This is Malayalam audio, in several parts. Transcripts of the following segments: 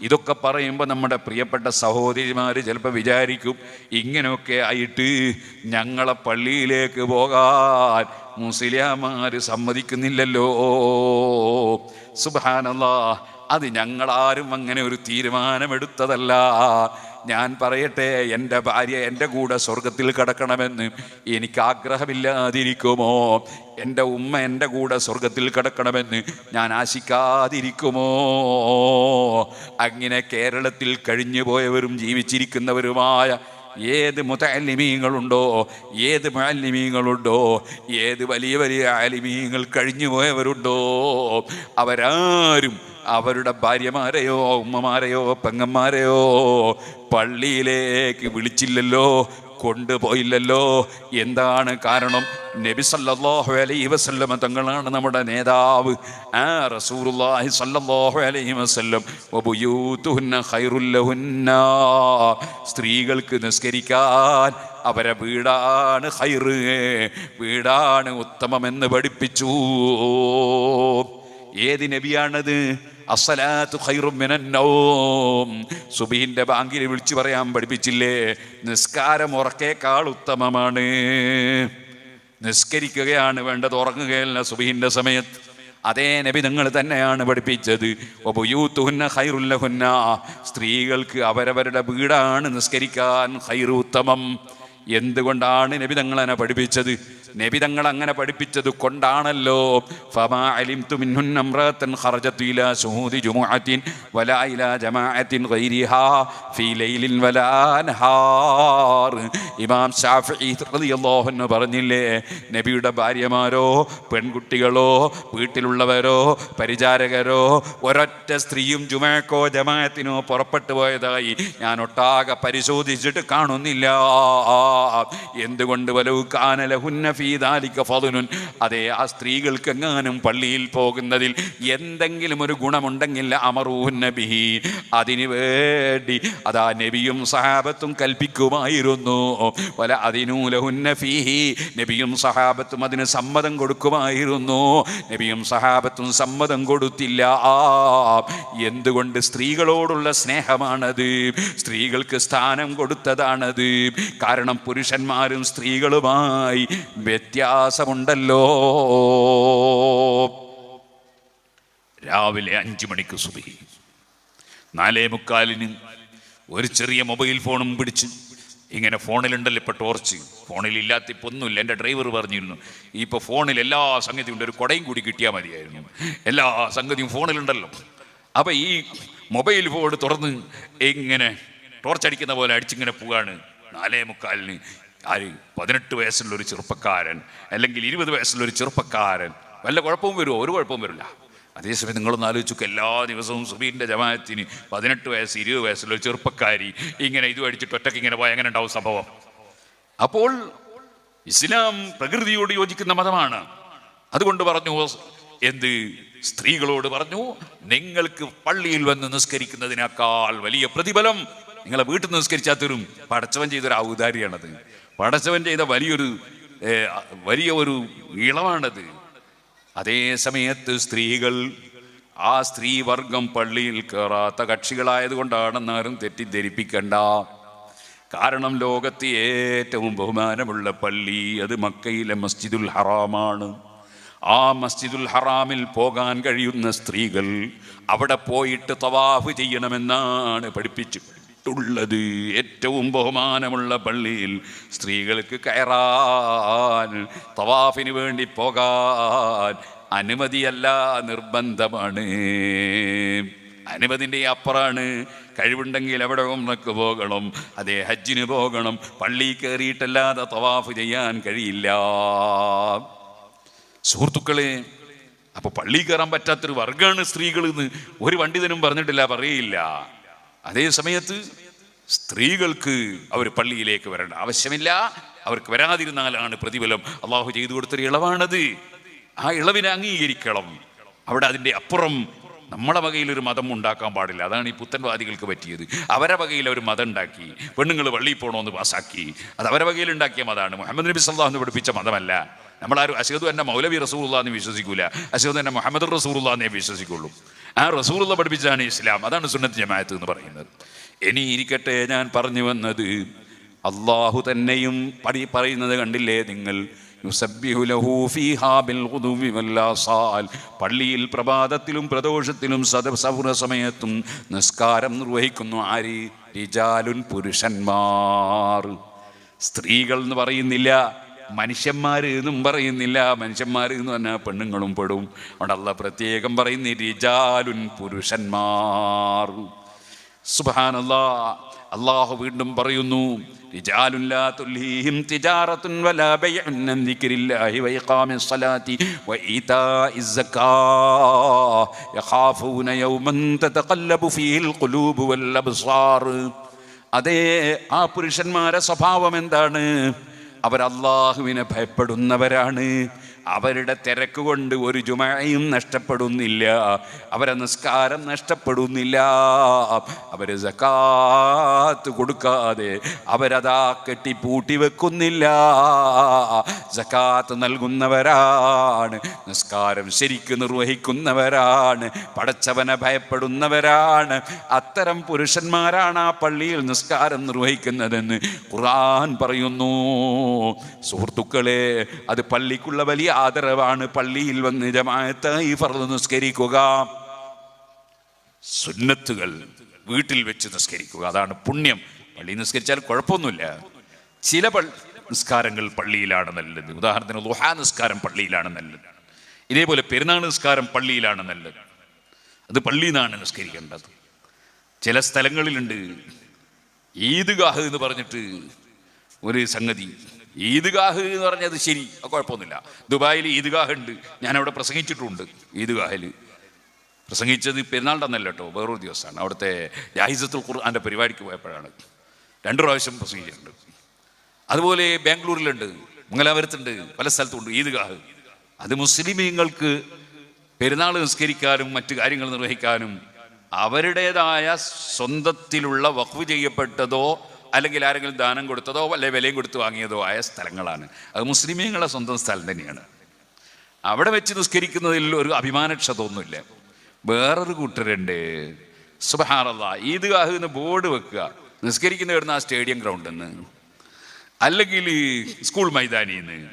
ഇതൊക്കെ പറയുമ്പോൾ നമ്മുടെ പ്രിയപ്പെട്ട സഹോദരിമാർ ചിലപ്പോൾ വിചാരിക്കും ഇങ്ങനെയൊക്കെ ആയിട്ട് ഞങ്ങളെ പള്ളിയിലേക്ക് പോകാൻ മുസ്ലിയാമാർ സമ്മതിക്കുന്നില്ലല്ലോ. സുബാനല്ലാ അത് ഞങ്ങളാരും അങ്ങനെ ഒരു തീരുമാനമെടുത്തതല്ല. ഞാൻ പറയട്ടെ എന്റെ ഭാര്യ എന്റെ കൂടെ സ്വർഗത്തിൽ കിടക്കണമെന്ന് എനിക്ക് ആഗ്രഹമില്ലാതിരിക്കുമോ എന്റെ ഉമ്മ എന്റെ കൂടെ സ്വർഗത്തിൽ കിടക്കണമെന്ന് ഞാൻ ആശിക്കാതിരിക്കുമോ? അങ്ങനെ കേരളത്തിൽ കഴിഞ്ഞു പോയവരും ജീവിച്ചിരിക്കുന്നവരുമായ ഏത് മുതലിമീങ്ങളുണ്ടോ ഏത് മാലിമീങ്ങളുണ്ടോ ഏത് വലിയ വലിയ ആലിമീങ്ങൾ കഴിഞ്ഞു പോയവരുണ്ടോ അവരാരും അവരുടെ ഭാര്യമാരെയോ ഉമ്മമാരെയോ പെങ്ങന്മാരെയോ പള്ളിയിലേക്ക് വിളിച്ചില്ലല്ലോ കൊണ്ടുപോയില്ലല്ലോ. എന്താണ് കാരണം? നബി സല്ലല്ലാഹു അലൈഹി വസല്ലമ തങ്ങളാണ് നമ്മുടെ നേതാവ്. ആ റസൂലുള്ളാഹി സല്ലല്ലാഹു അലൈഹി വസല്ലം. വബുയൂതുഹുന്ന ഖൈറുൽ ലഹുന്ന സ്ത്രീകൾക്ക് നിസ്കരിക്കാൻ അവരെ വീടാണ് ഖൈറ്. വീടാണ് ഉത്തമമെന്ന് പഠിപ്പിച്ചു. ഏത് നബിയാണത്? അസലാത്ത് ഖൈറും മിനൻ നൗം. സുബീന്റെ ബാങ്കിൽ വിളിച്ചു പറയാൻ പഠിപ്പിച്ചില്ലേ? നിസ്കാരം ഉറക്കേക്കാൾ ഉത്തമമാണ്. നിസ്കരിക്കുകയാണ് വേണ്ടത് ഉറങ്ങുകയല്ല സുബീന്റെ സമയത്ത്. അതേ നബി നിങ്ങൾ തന്നെയാണ് പഠിപ്പിച്ചത്. ഒബുയൂത്തുഹുന്ന ഖൈറുല്ലഹുന്ന സ്ത്രീകൾക്ക് അവരവരുടെ വീടാണ് നിസ്കരിക്കാൻ ഖൈറു ഉത്തമം. എന്തുകൊണ്ടാണ് നബി തങ്ങളെന്നെ പഠിപ്പിച്ചത്? നബി തങ്ങൾ അങ്ങനെ പഠിപ്പിച്ചത് കൊണ്ടാണല്ലോ. ഫമാ ഇലാ ജുമുഅത്തിൻ വലാ ഇലാ ജമാഅത്തിൻ ഗൈരിഹാ ഫീ ലൈലിൻ വലാ നഹാർ. ഇമാം റളിയല്ലാഹു അൻഹു പറഞ്ഞില്ലേ നബിയുടെ ഭാര്യമാരോ പെൺകുട്ടികളോ വീട്ടിലുള്ളവരോ പരിചാരകരോ ഒരൊറ്റ സ്ത്രീയും ജുമാക്കോ ജമാഅത്തിനോ പുറപ്പെട്ടു പോയതായി ഞാൻ ഒട്ടാകെ പരിശോധിച്ചിട്ട് കാണുന്നില്ല. എന്തുകൊണ്ട് വലവ് കാനലഹുന്ന ഫീദാലിക ഫضലുൻ അതെ ആ സ്ത്രീകൾക്ക് എങ്ങാനും പള്ളിയിൽ പോകുന്നതിൽ എന്തെങ്കിലും ഒരു ഗുണമുണ്ടെങ്കിൽ അമറൂഹുന്ന നബിഹി. അതിനു വേണ്ടി അതാ നബിയും സഹാബത്തും കൽപ്പിക്കുമായിരുന്നു. വല അതിനൂലഹുന്ന ഫീഹി നബിയും സഹാബത്തും അതിന് സമ്മതം കൊടുക്കുമായിരുന്നു. നബിയും സഹാബത്തും സമ്മതം കൊടുത്തില്ല. ആ എന്തുകൊണ്ട് സ്ത്രീകളോടുള്ള സ്നേഹമാണത്? സ്ത്രീകൾക്ക് സ്ഥാനം കൊടുത്തതാണത്. കാരണം പുരുഷന്മാരും സ്ത്രീകളുമായി വ്യത്യാസമുണ്ടല്ലോ. രാവിലെ അഞ്ചു മണിക്ക് സുബി നാലേ മുക്കാലിന് ഒരു ചെറിയ മൊബൈൽ ഫോണും പിടിച്ച് ഇങ്ങനെ ഫോണിലുണ്ടല്ലോ ഇപ്പൊ ടോർച്ച്. ഫോണിൽ ഇല്ലാത്ത ഇപ്പൊ ഒന്നുമില്ല എന്റെ ഡ്രൈവർ പറഞ്ഞിരുന്നു ഇപ്പൊ ഫോണിൽ എല്ലാ സംഗതിയും ഉണ്ട്. ഒരു കൊടയും കൂടി കിട്ടിയാൽ മതിയായിരുന്നു. എല്ലാ സംഗതിയും ഫോണിലുണ്ടല്ലോ. അപ്പൊ ഈ മൊബൈൽ ഫോൺ തുറന്ന് ഇങ്ങനെ ടോർച്ച് അടിക്കുന്ന പോലെ അടിച്ചിങ്ങനെ പോവാണ്. നാലേ മുക്കാലിന് ആര് പതിനെട്ട് വയസ്സുള്ള ഒരു ചെറുപ്പക്കാരൻ അല്ലെങ്കിൽ ഇരുപത് വയസ്സുള്ള ഒരു ചെറുപ്പക്കാരൻ വല്ല കുഴപ്പവും വരുമോ ഒരു കുഴപ്പവും വരില്ല. അതേസമയം നിങ്ങളൊന്ന് ആലോചിച്ചു എല്ലാ ദിവസവും സുബീന്റെ ജമാഅത്തിന് പതിനെട്ട് വയസ്സ് ഇരുപത് വയസ്സുള്ള ഒരു ചെറുപ്പക്കാരി ഇങ്ങനെ ഇത് അടിച്ചിട്ട് ഒറ്റയ്ക്ക് ഇങ്ങനെ പോയാൽ എങ്ങനെ ഉണ്ടാവും സംഭവം? അപ്പോൾ ഇസ്ലാം പ്രകൃതിയോട് യോജിക്കുന്ന മതമാണ്. അതുകൊണ്ട് പറഞ്ഞു എന്ത്? സ്ത്രീകളോട് പറഞ്ഞു നിങ്ങൾക്ക് പള്ളിയിൽ വന്ന് നിസ്കരിക്കുന്നതിനേക്കാൾ വലിയ പ്രതിഫലം നിങ്ങളെ വീട്ടിൽ നിസ്കരിച്ചാൽ തരും. പടച്ചവൻ ചെയ്തൊരു ഔദാരിയാണത് പടച്ചവൻ ചെയ്ത വലിയൊരു വലിയ ഒരു ഇളവാണത്. അതേ സമയത്ത് സ്ത്രീകൾ ആ സ്ത്രീവർഗം പള്ളിയിൽ കയറാത്ത കക്ഷികളായതുകൊണ്ടാണെന്നാരും തെറ്റിദ്ധരിപ്പിക്കണ്ട. കാരണം ലോകത്തെ ഏറ്റവും ബഹുമാനമുള്ള പള്ളി അത് മക്കയിലെ മസ്ജിദുൽ ഹറാമാണ്. ആ മസ്ജിദുൽ ഹറാമിൽ പോകാൻ കഴിയുന്ന സ്ത്രീകൾ അവിടെ പോയിട്ട് തവാഫ് ചെയ്യണമെന്നാണ് പഠിപ്പിച്ചിട്ടുള്ളത് ഏറ്റവും ബഹുമാനമുള്ള പള്ളിയിൽ സ്ത്രീകൾക്ക് കയറാൻ തവാഫിന് വേണ്ടി പോകാൻ അനുമതിയല്ല നിർബന്ധമാണ്. അനുമതിന്റെ അപ്പുറമാണ് കഴിവുണ്ടെങ്കിൽ എവിടെ ഒന്നൊക്കെ പോകണം അതേ ഹജ്ജിന് പോകണം പള്ളി കയറിയിട്ടല്ലാതെ തവാഫ് ചെയ്യാൻ കഴിയില്ല. സുഹൃത്തുക്കളെ അപ്പോൾ പള്ളി കയറാൻ പറ്റാത്തൊരു വർഗമാണ് സ്ത്രീകൾ എന്ന് ഒരു പണ്ഡിതനും പറഞ്ഞിട്ടില്ല പറയില്ല. അതേ സമയത്ത് സ്ത്രീകൾക്ക് അവർ പള്ളിയിലേക്ക് വരേണ്ട ആവശ്യമില്ല. അവർക്ക് വരാതിരുന്നാലാണ് പ്രതിഫലം. അള്ളാഹു ചെയ്തു കൊടുത്തൊരു ഇളവാണത്. ആ ഇളവിനെ അംഗീകരിക്കണം. അവിടെ അതിന്റെ അപ്പുറം നമ്മളെ വകയിൽ ഒരു മതം ഉണ്ടാക്കാൻ പാടില്ല. അതാണ് ഈ പുത്തൻവാദികൾക്ക് പറ്റിയത്. അവരെ വകയിൽ ഒരു മതം ഉണ്ടാക്കി. പെണ്ണുങ്ങൾ പള്ളിയിൽ പോകണമെന്ന് പാസ്സാക്കി അത് അവരെ വകയിൽ ഉണ്ടാക്കിയ മതമാണ്. മുഹമ്മദ് നബി സല്ലാഹു പഠിപ്പിച്ച മതമല്ല. നമ്മളാരും അസഹദ് തന്നെ മൗലവി റസൂർ എന്ന് വിശ്വസിക്കൂല. അസഹദ് തന്നെ മുഹമ്മദ് റസൂർ എന്നേ വിശ്വസിക്കുള്ളൂ. ആ റസൂറുള്ള പഠിപ്പിച്ചാണ് ഇസ്ലാം. അതാണ് സുന്നത്ത് ജമാഅത്ത് എന്ന് പറയുന്നത്. ഇനി ഇരിക്കട്ടെ ഞാൻ പറഞ്ഞു വന്നത്. അള്ളാഹു തന്നെയും പടി പറയുന്നത് കണ്ടില്ലേ നിങ്ങൾ. പള്ളിയിൽ പ്രഭാതത്തിലും പ്രദോഷത്തിലും സദ സമയത്തും നിസ്കാരം നിർവഹിക്കുന്നു ആര്? റിജാലുൻ പുരുഷന്മാർ. സ്ത്രീകൾ എന്ന് പറയുന്നില്ല. മനുഷ്യന്മാർ എന്നും പറയുന്നില്ല. മനുഷ്യന്മാർ എന്ന് പറഞ്ഞാൽ പെണ്ണുങ്ങളും പെടും. അവിടെ അല്ല പ്രത്യേകം പറയുന്ന റിജാലുൻ പുരുഷന്മാർ. സുഹാനല്ല അള്ളാഹു വീണ്ടും പറയുന്നു അതേ ആ പുരുഷന്മാരെ സ്വഭാവം എന്താണ്? അവർ അള്ളാഹുവിനെ ഭയപ്പെടുന്നവരാണ്. അവരുടെ തിരക്ക് കൊണ്ട് ഒരു ജുമയും നഷ്ടപ്പെടുന്നില്ല. അവരെ നിസ്കാരം നഷ്ടപ്പെടുന്നില്ല. അവർ ജക്കാത്ത് കൊടുക്കാതെ അവരതാ കെട്ടി പൂട്ടി വെക്കുന്നില്ല. ജക്കാത്ത് നൽകുന്നവരാണ് നിസ്കാരം ശരിക്ക് നിർവഹിക്കുന്നവരാണ് പടച്ചവനെ ഭയപ്പെടുന്നവരാണ്. അത്തരം പുരുഷന്മാരാണ് ആ പള്ളിയിൽ നിസ്കാരം നിർവഹിക്കുന്നതെന്ന് ഖുർആൻ പറയുന്നു. സുഹൃത്തുക്കളെ അത് പള്ളിക്കുള്ള വലിയ ആദരവാണ് പള്ളിയിൽ വന്ന് ജമാഅത്തായി ഫർദ് നിസ്കരിക്കുക. സുന്നത്തുകൾ വീട്ടിൽ വെച്ച് നിസ്കരിക്കുക. അതാണ് പുണ്യം. പള്ളി നിസ്കരിച്ചാൽ കുഴപ്പമൊന്നുമില്ല. ചില നിസ്കാരങ്ങൾ പള്ളിയിലാണ് നല്ലത്. ഉദാഹരണത്തിന് ലുഹാ നിസ്കാരം പള്ളിയിലാണ് നല്ലത്. ഇതേപോലെ പെരുന്നാൾ നിസ്കാരം പള്ളിയിലാണ് നല്ലത്. അത് പള്ളിയിൽ നിന്നാണ് നിസ്കരിക്കേണ്ടത്. ചില സ്ഥലങ്ങളിലുണ്ട്. ഈദ്ഗാഹ് എന്ന് പറഞ്ഞിട്ട് ഒരു സംഗതി ഈദ്ഗാഹ് എന്ന് പറഞ്ഞത് ശരി കുഴപ്പമൊന്നുമില്ല. ദുബായിൽ ഈദ്ഗാഹ് ഉണ്ട് ഞാനവിടെ പ്രസംഗിച്ചിട്ടുണ്ട് ഈദ്ഗാഹിൽ പ്രസംഗിച്ചത് പെരുന്നാളിന്റെ അന്നല്ല കേട്ടോ വേറൊരു ദിവസമാണ്. അവിടുത്തെ ജാഹിസത്തുൽ ഖുർആാന്റെ പരിപാടിക്ക് പോയപ്പോഴാണ്. രണ്ട് പ്രാവശ്യം പ്രസംഗിച്ചിട്ടുണ്ട്. അതുപോലെ ബാംഗ്ലൂരിലുണ്ട് മംഗലാപുരത്തുണ്ട് പല സ്ഥലത്തുണ്ട് ഈദ്ഗാഹ്. അത് മുസ്ലിമീങ്ങൾക്ക് പെരുന്നാൾ നിസ്കരിക്കാനും മറ്റു കാര്യങ്ങൾ നിർവഹിക്കാനും അവരുടേതായ സ്വന്തത്തിലുള്ള വഖഫ് ചെയ്യപ്പെട്ടതോ അല്ലെങ്കിൽ ആരെങ്കിലും ദാനം കൊടുത്തതോ അല്ലെ വിലയും കൊടുത്ത് വാങ്ങിയതോ ആയ സ്ഥലങ്ങളാണ്. അത് മുസ്ലിമീങ്ങളുടെ സ്വന്തം സ്ഥലം തന്നെയാണ്. അവിടെ വെച്ച് നിസ്കരിക്കുന്നതിൽ ഒരു അഭിമാനക്ഷതമൊന്നുമില്ല. വേറൊരു കൂട്ടരുണ്ട്. സുബഹാറല്ല ഈദ്ഗാഹ് എന്ന് ബോർഡ് വെക്കുക. നിസ്കരിക്കുന്ന വരുന്ന ആ സ്റ്റേഡിയം ഗ്രൗണ്ടിൽ നിന്ന് അല്ലെങ്കിൽ സ്കൂൾ മൈതാനിയിൽ നിന്ന്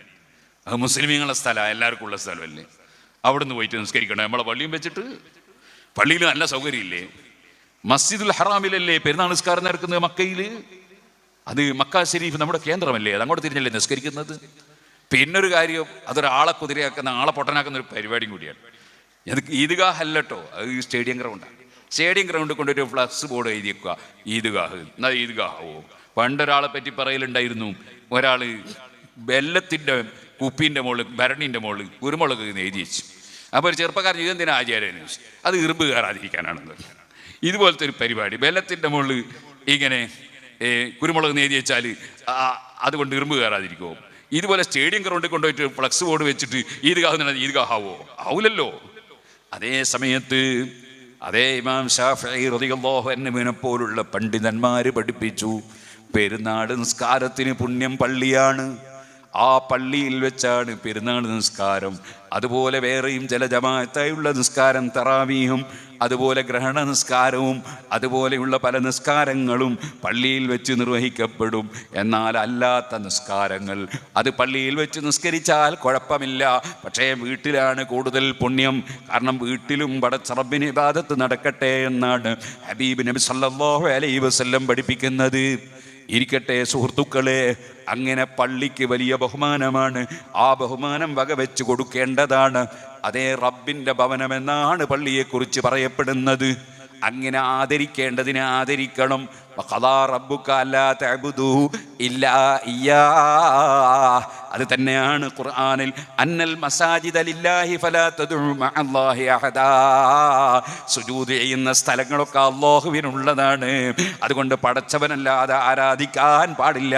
അത് മുസ്ലിമീങ്ങളുടെ സ്ഥലമാണ് എല്ലാവർക്കും ഉള്ള സ്ഥലമല്ലേ. അവിടെ നിന്ന് പോയിട്ട് നിസ്കരിക്കണം. നമ്മളെ പള്ളിയും വെച്ചിട്ട് പള്ളിയിൽ നല്ല സൗകര്യമില്ലേ? മസ്ജിദുൽ ഹറാമിലല്ലേ പെരുന്നാൾ നിസ്കാരം നടക്കുന്നത് മക്കയിൽ അത് മക്ക ശരീഫ് നമ്മുടെ കേന്ദ്രമല്ലേ? അത് അങ്ങോട്ട് തിരിഞ്ഞല്ലേ നിസ്കരിക്കുന്നത്? പിന്നൊരു കാര്യം അതൊരാളെ കുതിരയാക്കുന്ന ആളെ പൊട്ടനാക്കുന്ന ഒരു പരിപാടിയും കൂടിയാണ്. അത് ഈദ്ഗാഹ് അല്ലട്ടോ അത് സ്റ്റേഡിയം ഗ്രൗണ്ടാണ്. സ്റ്റേഡിയം ഗ്രൗണ്ടിൽ കൊണ്ടൊരു ഫ്ലക്സ് ബോർഡ് എഴുതി വെക്കുക ഈദ്ഗാഹ്. എന്നാ ഈദ്ഗാഹോ? പണ്ടൊരാളെ പറ്റി പറയലുണ്ടായിരുന്നു ഒരാൾ വെല്ലത്തിന്റെ കുപ്പീന്റെ മുകളിൽ ഭരണീന്റെ മുകളിൽ കുരുമുളക് എഴുതി വെച്ചു. അപ്പോൾ ഒരു ചെറുപ്പക്കാരൻ ഇതെന്തിനാ ചോദിച്ചു. അത് ഇറുമ്പ് കയറാതിരിക്കാനാണെന്ന് ഇതുപോലത്തെ ഒരു പരിപാടി. വെല്ലത്തിന്റെ മുകളിൽ ഇങ്ങനെ കുരുമുളക് നേതി വെച്ചാൽ അതുകൊണ്ട് ഇറുമ്പ് കയറാതിരിക്കുമോ ഇതുപോലെ സ്റ്റേഡിയം ഗ്രൗണ്ടിൽ കൊണ്ടുപോയിട്ട് ഫ്ലക്സ് ബോർഡ് വെച്ചിട്ട് ഈദ്ഗാഹ് ഈദ്ഗാഹാവോ ആവൂലല്ലോ. അതേ സമയത്ത് അതേ ഇമാം ഷാഫി പോലുള്ള പണ്ഡിതന്മാർ പഠിപ്പിച്ചു. പെരുന്നാട് നിസ്കാരത്തിന് പുണ്യം പള്ളിയാണ്. ആ പള്ളിയിൽ വെച്ചാണ് പെരുന്നാൾ നിസ്കാരം. അതുപോലെ വേറെയും ചില ജമാഅത്തായുള്ള നിസ്കാരം തറാവീഹും അതുപോലെ ഗ്രഹണ നിസ്കാരവും അതുപോലെയുള്ള പല നിസ്കാരങ്ങളും പള്ളിയിൽ വെച്ച് നിർവഹിക്കപ്പെടും. എന്നാൽ അല്ലാത്ത നിസ്കാരങ്ങൾ അത് പള്ളിയിൽ വെച്ച് നിസ്കരിച്ചാൽ കുഴപ്പമില്ല. പക്ഷേ വീട്ടിലാണ് കൂടുതൽ പുണ്യം. കാരണം വീട്ടിലും പടച്ചറബിന് ഇബാദത്ത് നടക്കട്ടെ എന്നാണ് ഹബീബ് നബി സല്ലല്ലാഹു അലൈഹി വസല്ലം പഠിപ്പിക്കുന്നത്. ഇരിക്കട്ടെ സുഹൃത്തുക്കളെ അങ്ങനെ പള്ളിക്ക് വലിയ ബഹുമാനമാണ്. ആ ബഹുമാനം വകവെച്ച് കൊടുക്കേണ്ടതാണ്. അതേ റബ്ബിന്റെ ഭവനമെന്നാണ് പള്ളിയെക്കുറിച്ച് പറയപ്പെടുന്നത്. അങ്ങനെ ആദരിക്കേണ്ടതിനെ ആദരിക്കണം. വഖദാ റബ്ബുക അല്ലാ തഅബുദൂ ഇല്ലാ ഇയ്യാ. അത് തന്നെയാണ് ഖുർആനിൽ അന്നൽ മസാജിദ് അലില്ലാഹി മഅല്ലാഹി അഹദാ. സുജൂദ് ചെയ്യുന്ന സ്ഥലങ്ങളൊക്കെ അള്ളാഹുവിനുള്ളതാണ് അതുകൊണ്ട് പടച്ചവനല്ലാതെ ആരാധിക്കാൻ പാടില്ല.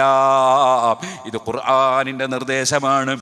ഇത് ഖുർആാനിന്റെ നിർദ്ദേശമാണ്.